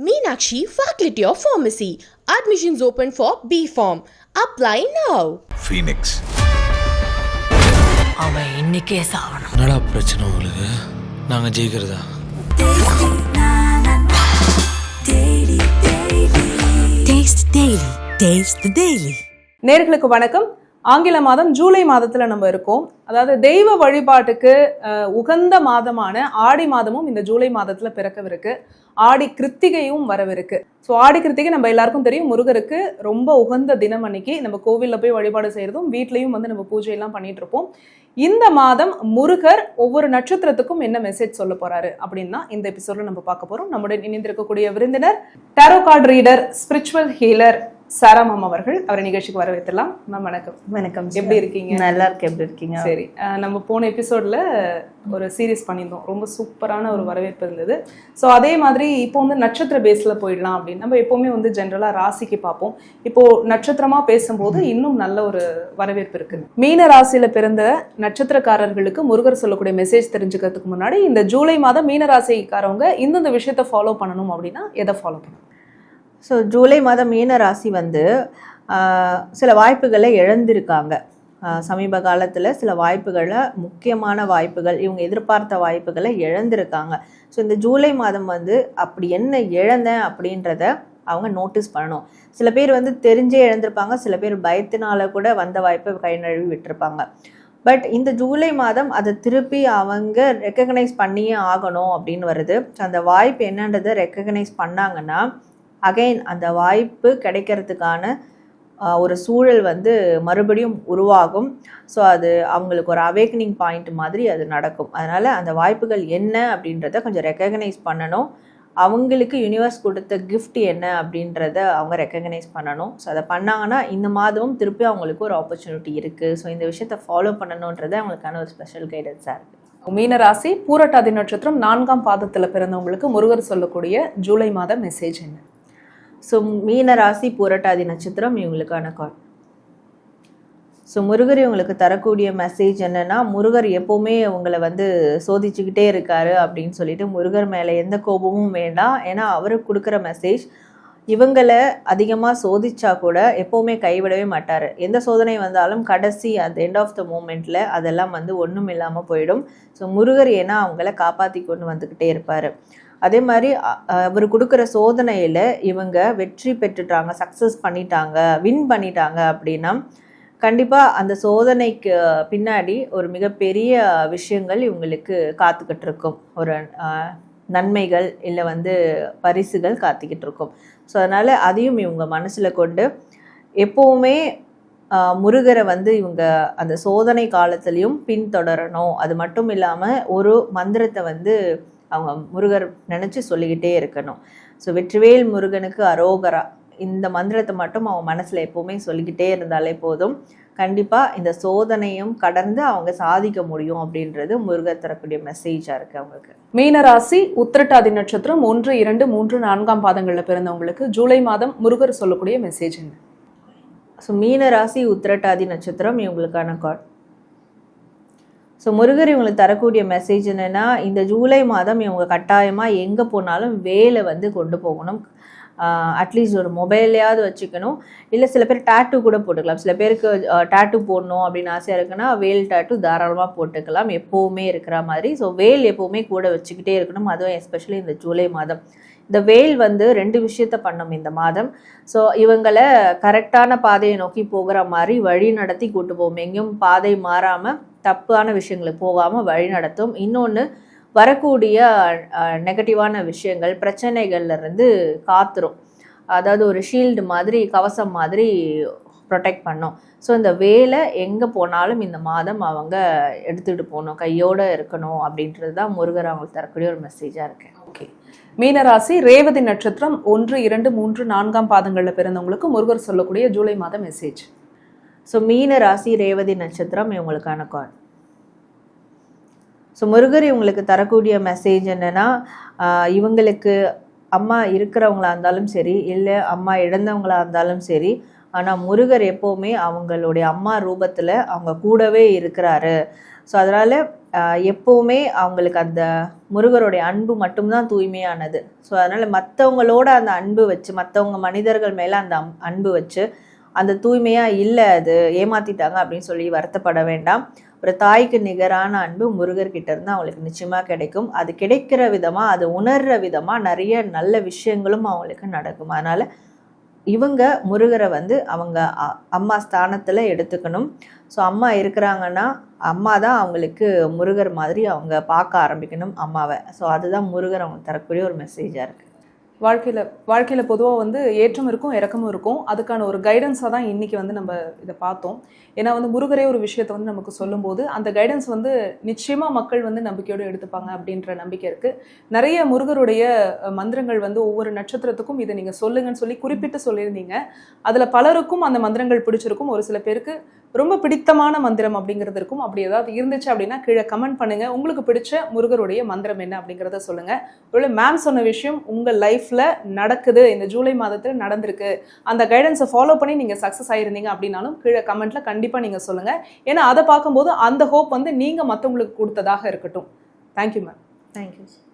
Meenakshi Faculty of Pharmacy. Admissions open for B Form. Apply now. Phoenix அவன் இன்னைக்கே சாவணும். என்னடா பிரச்சனை உங்களுக்கு? நாங்கள் ஜெயிக்கிறதா? டேஸ்ட் டெய்லி டேஸ்ட் டெய்லி நேர்களுக்கு வணக்கம். ஆங்கில மாதம் ஜூலை மாதத்துல நம்ம இருக்கோம். அதாவது தெய்வ வழிபாட்டுக்கு அஹ், உகந்த மாதமான ஆடி மாதமும் இந்த ஜூலை மாதத்துல பிறக்கவிருக்கு. ஆடி கிருத்திகையும் வரவிருக்கு. ஸோ ஆடி கிருத்திகை நம்ம எல்லாருக்கும் தெரியும். முருகருக்கு ரொம்ப உகந்த தினம் அன்னைக்கு நம்ம கோவிலில் போய் வழிபாடு செய்கிறதும் வீட்லேயும் வந்து நம்ம பூஜையெல்லாம் பண்ணிட்டு இருப்போம். இந்த மாதம் முருகர் ஒவ்வொரு நட்சத்திரத்துக்கும் என்ன மெசேஜ் சொல்ல போறாரு அப்படின்னா இந்த எபிசோட்ல நம்ம பார்க்க போறோம். நம்முடன் இணைந்திருக்கக்கூடிய விருந்தினர் tarot card reader spiritual healer சாராமம் அவர்கள். அவரை நிகழ்ச்சிக்கு வரவேற்றலாம். மேம் வணக்கம். வணக்கம் எப்படி இருக்கீங்க? நல்லா இருக்கு எப்படி இருக்கீங்க? சரி. நம்ம போன எபிசோட்ல ஒரு சீரிஸ் பண்ணியிருந்தோம். ரொம்ப சூப்பரான ஒரு வரவேற்பு இருந்தது. ஸோ அதே மாதிரி இப்போ வந்து நட்சத்திர பேஸ்ல போயிடலாம் அப்படின்னு நம்ம எப்பவுமே வந்து ஜென்ரலா ராசிக்கு பார்ப்போம். இப்போ நட்சத்திரமா பேசும்போது இன்னும் நல்ல ஒரு வரவேற்பு இருக்கு. மீன ராசியில பிறந்த நட்சத்திரக்காரர்களுக்கு முருகர் சொல்லக்கூடிய மெசேஜ் தெரிஞ்சுக்கிறதுக்கு முன்னாடி இந்த ஜூலை மாதம் மீன ராசிக்காரவங்க இந்தந்த விஷயத்த ஃபாலோ பண்ணணும் அப்படின்னா எதை ஃபாலோ பண்ணணும்? ஸோ ஜூலை மாதம் மீன ராசி வந்து சில வாய்ப்புகளை இழந்திருக்காங்க. சமீப காலத்தில் சில வாய்ப்புகளை முக்கியமான வாய்ப்புகள் இவங்க எதிர்பார்த்த வாய்ப்புகளை இழந்திருக்காங்க. ஸோ இந்த ஜூலை மாதம் வந்து அப்படி என்ன இழந்தேன் அப்படின்றத அவங்க நோட்டீஸ் பண்ணணும். சில பேர் வந்து தெரிஞ்சே இழந்திருப்பாங்க சில பேர் பயத்தினால கூட வந்த வாய்ப்பை கை நழுவி விட்டுருப்பாங்க. பட் இந்த ஜூலை மாதம் அதை திருப்பி அவங்க ரெக்கக்னைஸ் பண்ணியே ஆகணும் அப்படின்னு வருது. ஸோ அந்த வாய்ப்பு என்னன்றதை ரெக்கக்னைஸ் பண்ணாங்கன்னா அகைன் அந்த வாய்ப்பு கிடைக்கிறதுக்கான ஒரு சூழல் வந்து மறுபடியும் உருவாகும். ஸோ அது அவங்களுக்கு ஒரு அவேக்கனிங் பாயிண்ட் மாதிரி அது நடக்கும். அதனால் அந்த வாய்ப்புகள் என்ன அப்படின்றத கொஞ்சம் ரெக்கக்னைஸ் பண்ணணும். அவங்களுக்கு யூனிவர்ஸ் கொடுத்த கிஃப்ட் என்ன அப்படின்றத அவங்க ரெக்கக்னைஸ் பண்ணணும். ஸோ அதை பண்ணாங்கன்னா இந்த மாதமும் திருப்பி அவங்களுக்கு ஒரு ஆப்பர்ச்சுனிட்டி இருக்குது ஸோ இந்த விஷயத்தை ஃபாலோ பண்ணணுன்றது அவங்களுக்கான ஒரு ஸ்பெஷல் கைடன்ஸாக இருக்குது மீனராசி பூரட்டாதி நட்சத்திரம் நான்காம் பாதத்தில் பிறந்தவங்களுக்கு முருகர் சொல்லக்கூடிய ஜூலை மாத மெசேஜ் என்ன? ஸோ மீன ராசி புரட்டாதி நட்சத்திரம் இவங்களுக்கான கால் ஸோ முருகர் இவங்களுக்கு தரக்கூடிய மெசேஜ் என்னன்னா முருகர் எப்போவுமே உங்களை வந்து சோதிச்சுக்கிட்டே இருக்காரு அப்படின்னு சொல்லிட்டு முருகர் மேலே எந்த கோபமும் வேண்டாம். ஏன்னா அவருக்கு கொடுக்குற மெசேஜ் இவங்களை அதிகமாக சோதிச்சா கூட எப்போவுமே கைவிடவே மாட்டார். எந்த சோதனை வந்தாலும் கடைசி அட் எண்ட் ஆஃப் த மூமெண்ட்டில் அதெல்லாம் வந்து ஒன்றும் இல்லாமல் போயிடும். ஸோ முருகர் ஏன்னா அவங்கள காப்பாற்றி கொண்டு வந்துக்கிட்டே இருப்பார். அதே மாதிரி அவர் கொடுக்குற சோதனையில் இவங்க வெற்றி பெற்றுட்டாங்க சக்ஸஸ் பண்ணிட்டாங்க வின் பண்ணிட்டாங்க அப்படின்னா கண்டிப்பாக அந்த சோதனைக்கு பின்னாடி ஒரு மிகப்பெரிய விஷயங்கள் இவங்களுக்கு காத்துக்கிட்டு இருக்கும். ஒரு நன்மைகள் இல்லை வந்து பரிசுகள் காத்துக்கிட்டு இருக்கும். ஸோ அதனால் அதையும் இவங்க மனசில் கொண்டு எப்போவுமே முருகரை வந்து இவங்க அந்த சோதனை காலத்துலேயும் பின்தொடரணும். அது மட்டும் இல்லாமல் ஒரு மந்திரத்தை வந்து அவங்க முருகர் நினச்சி சொல்லிக்கிட்டே இருக்கணும். ஸோ வெற்றிவேல் முருகனுக்கு அரோகரா. இந்த மந்திரத்தை மட்டும் அவங்க மனசில் எப்போவுமே சொல்லிக்கிட்டே இருந்தாலே போதும். கண்டிப்பாக இந்த சோதனையும் கடந்து அவங்க சாதிக்க முடியும் அப்படின்றது முருகர் தரக்கூடிய மெசேஜாக இருக்குது அவங்களுக்கு. மீனராசி உத்திரட்டாதி நட்சத்திரம் ஒன்று இரண்டு மூன்று நான்காம் பாதங்கள்ல பிறந்தவங்களுக்கு ஜூலை மாதம் முருகர் சொல்லக்கூடிய மெசேஜ் என்ன? ஸோ மீன ராசி உத்திரட்டாதி நட்சத்திரம் இவங்களுக்கான கார்டு ஸோ முருகர் இவங்களுக்கு தரக்கூடிய மெசேஜ் என்னென்னா இந்த ஜூலை மாதம் இவங்க கட்டாயமாக எங்கே போனாலும் வேலை வந்து கொண்டு போகணும். அட்லீஸ்ட் ஒரு மொபைல்லையாவது வச்சுக்கணும். இல்லை சில பேர் டேட்டு கூட போட்டுக்கலாம். சில பேருக்கு டேட்டு போடணும் அப்படின்னு ஆசையாக இருக்குன்னா வேல் டேட்டு தாராளமாக போட்டுக்கலாம். எப்போவுமே இருக்கிற மாதிரி. ஸோ வேல் எப்போவுமே கூட வச்சுக்கிட்டே இருக்கணும். அதுவும் எஸ்பெஷலி இந்த ஜூலை மாதம். இந்த வேல் வந்து ரெண்டு விஷயத்த பண்ணும் இந்த மாதம். ஸோ இவங்களை கரெக்டான பாதையை நோக்கி போகிற மாதிரி வழி நடத்தி கூட்டு போவோம். எங்கேயும் பாதை மாறாமல் தப்பான விஷயங்களுக்கு போகாமல் வழி நடத்தும். இன்னொன்று வரக்கூடிய நெகட்டிவான விஷயங்கள் பிரச்சனைகள்லேருந்து காத்துரும். அதாவது ஒரு ஷீல்டு மாதிரி கவசம் மாதிரி ப்ரொடெக்ட் பண்ணும். ஸோ இந்த வேலை எங்கே போனாலும் இந்த மாதம் அவங்க எடுத்துகிட்டு போகணும். கையோடு இருக்கணும் அப்படின்றது தான் முருகர் அவங்களுக்கு தரக்கூடிய ஒரு மெசேஜாக இருக்கு. ஓகே மீனராசி ரேவதி நட்சத்திரம் ஒன்று இரண்டு மூன்று நான்காம் பாதங்கள்ல பிறந்தவங்களுக்கு முருகர் சொல்லக்கூடிய ஜூலை மாத மெசேஜ் ஸோ மீன ராசி ரேவதி நட்சத்திரம் இவங்களுக்கான கால் ஸோ முருகர் இவங்களுக்கு தரக்கூடிய மெசேஜ் என்னன்னா இவங்களுக்கு அம்மா இருக்கிறவங்களா இருந்தாலும் சரி இல்லை அம்மா இழந்தவங்களா இருந்தாலும் சரி ஆனால் முருகர் எப்போவுமே அவங்களுடைய அம்மா ரூபத்தில் அவங்க கூடவே இருக்கிறாரு. ஸோ அதனால் எப்போவுமே அவங்களுக்கு அந்த முருகருடைய அன்பு மட்டும்தான் தூய்மையானது. ஸோ அதனால் மற்றவங்களோட அந்த அன்பு வச்சு மற்றவங்க மனிதர்கள் மேலே அந்த அம்- அன்பு வச்சு அந்த தூய்மையாக இல்லை அது ஏமாற்றிட்டாங்க அப்படின்னு சொல்லி வருத்தப்பட வேண்டாம். ஒரு தாய்க்கு நிகரான அன்பு முருகர்கிட்ட இருந்து அவங்களுக்கு நிச்சயமாக கிடைக்கும். அது கிடைக்கிற விதமாக அது உணர்ற விதமாக நிறைய நல்ல விஷயங்களும் அவங்களுக்கு நடக்கும். அதனால் இவங்க முருகரை வந்து அவங்க அம்மா ஸ்தானத்தில் எடுத்துக்கணும். ஸோ அம்மா இருக்கிறாங்கன்னா அம்மா தான் அவங்களுக்கு முருகர் மாதிரி அவங்க பார்க்க ஆரம்பிக்கணும் அம்மாவை. ஸோ அதுதான் முருகர் அவங்க தரக்கூடிய ஒரு மெசேஜாக இருக்குது வாழ்க்கையில் வாழ்க்கையில் பொதுவாக வந்து ஏற்றம் இருக்கும் இறக்கமும் இருக்கும். அதுக்கான ஒரு கைடன்ஸாக தான் இன்றைக்கி வந்து நம்ம இதை பார்த்தோம். ஏன்னா வந்து முருகரே ஒரு விஷயத்தை வந்து நமக்கு சொல்லும்போது அந்த கைடன்ஸ் வந்து நிச்சயமாக மக்கள் வந்து நம்பிக்கையோடு எடுத்துப்பாங்க அப்படின்ற நம்பிக்கை இருக்குது நிறைய முருகருடைய மந்திரங்கள் வந்து ஒவ்வொரு நட்சத்திரத்துக்கும் இதை நீங்கள் சொல்லுங்கன்னு சொல்லி குறிப்பிட்டு சொல்லியிருந்தீங்க. அதில் பலருக்கும் அந்த மந்திரங்கள் பிடிச்சிருக்கும். ஒரு சில பேருக்கு ரொம்ப பிடித்தமான மந்திரம் அப்படிங்கிறது இருக்கும். அப்படி ஏதாவது இருந்துச்சு அப்படின்னா கீழே கமெண்ட் பண்ணுங்கள் உங்களுக்கு பிடிச்ச முருகருடைய மந்திரம் என்ன அப்படிங்கிறத சொல்லுங்கள் ஒருவேளை மேம் சொன்ன விஷயம் உங்கள் லைஃப் லைஃப்பில் நடக்குது. இந்த ஜூலை மாதத்தில் நடந்திருக்கு. அந்த கைடன்ஸை ஃபாலோ பண்ணி நீங்கள் சக்ஸஸ் ஆகிருந்தீங்க அப்படின்னாலும் கீழே கமெண்ட்ல கண்டிப்பாக நீங்கள் சொல்லுங்கள் ஏன்னா அதை பார்க்கும்போது அந்த ஹோப் வந்து நீங்கள் மற்றவங்களுக்கு கொடுத்ததாக இருக்கட்டும். Thank you ma'am thank you